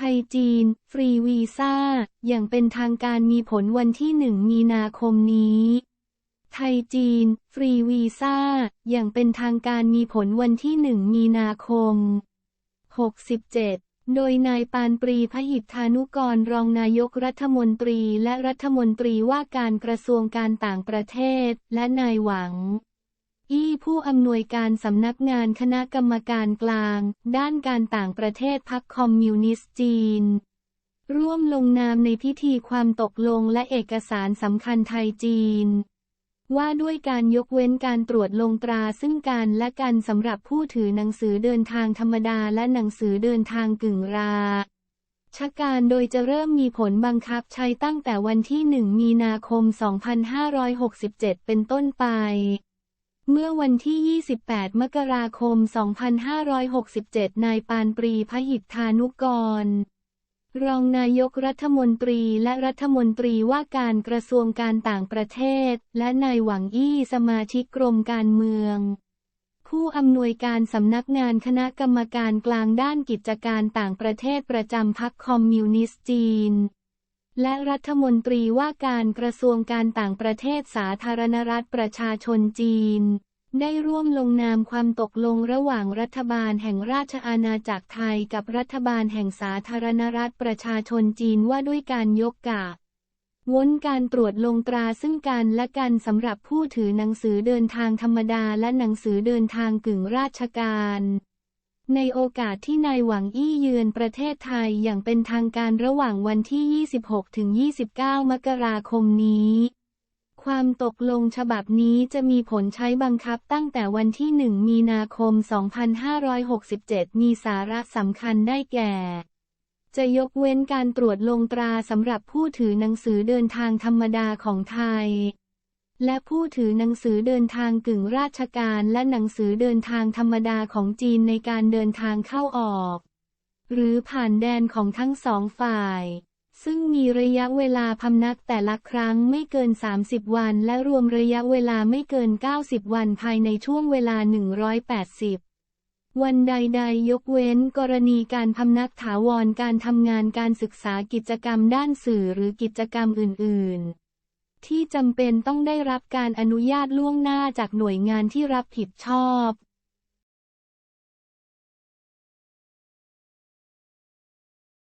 ทยจีน ฟรีวีซ่า อย่างเป็นทางการมีผลวันที่1มีนาคมนี้ ไทยจีน ฟรีวีซ่า อย่างเป็นทางการมีผลวันที่1มีนาคม 67โดยนายปานปรีพหิทธานุกรรองนายกรัฐมนตรีและรัฐมนตรีว่าการกระทรวงการต่างประเทศ และนายหวัง อี้ผู้อำนวยการสำนักงานคณะกรรมการกลาง ด้านการต่างประเทศพรรคคอมมิวนิสต์จีน ร่วมลงนามในพิธีความตกลงและเอกสารสำคัญไทยจีน ว่าด้วยการยกเว้นการตรวจลงตราซึ่งกันและกันสำหรับผู้ถือหนังสือเดินทางธรรมดาและหนังสือเดินทางกึ่งราชการโดยจะเริ่มมีผลบังคับใช้ตั้งแต่วันที่ 1 มีนาคม 2567 เป็นต้นไป เมื่อวันที่ 28 มกราคม 2567 นายปานปรีพหิทธานุกร รองนายกรัฐมนตรีและรัฐมนตรีว่าการกระทรวงการต่างประเทศ และนายหวังอี้สมาชิกกรมการเมือง ผู้อำนวยการสำนักงานคณะกรรมการกลางด้านกิจการต่างประเทศประจำพรรคคอมมิวนิสต์จีน และรัฐมนตรีว่าการกระทรวงการต่างประเทศสาธารณรัฐประชาชนจีน ได้ร่วมลงนามความตกลงระหว่างรัฐบาลแห่งราชอาณาจักรไทยกับรัฐบาลแห่งสาธารณรัฐประชาชนจีนว่าด้วยการยกกะวนการตรวจลงตราซึ่งกันและกันสำหรับผู้ถือหนังสือเดินทางธรรมดาและหนังสือเดินทางกึ่งราชการ ในโอกาสที่นายหวังอี้เยือนประเทศไทยอย่างเป็นทางการระหว่างวันที่ 26ถึง29 มกราคมนี้ ความตกลงฉบับนี้จะมีผลใช้บังคับตั้งแต่วันที่ 1 มีนาคม 2567 มีสาระสำคัญได้แก่ จะยกเว้นการตรวจลงตราสำหรับผู้ถือหนังสือเดินทางธรรมดาของไทย และผู้ถือหนังสือเดินทางกึ่งราชการและหนังสือเดินทางธรรมดาของจีนในการเดินทางเข้าออก หรือผ่านแดนของทั้งสองฝ่าย ซึ่งมีระยะเวลาพำนักแต่ละครั้งไม่เกิน 30 วัน และรวมระยะเวลาไม่เกิน 90 วันภายในช่วงเวลา 180วันใดๆ ยกเว้นกรณีการพำนักถาวรการทำงานการศึกษากิจกรรมด้านสื่อหรือกิจกรรมอื่น ๆ ที่จำเป็นต้องได้รับการอนุญาตล่วงหน้าจากหน่วยงานที่รับผิดชอบ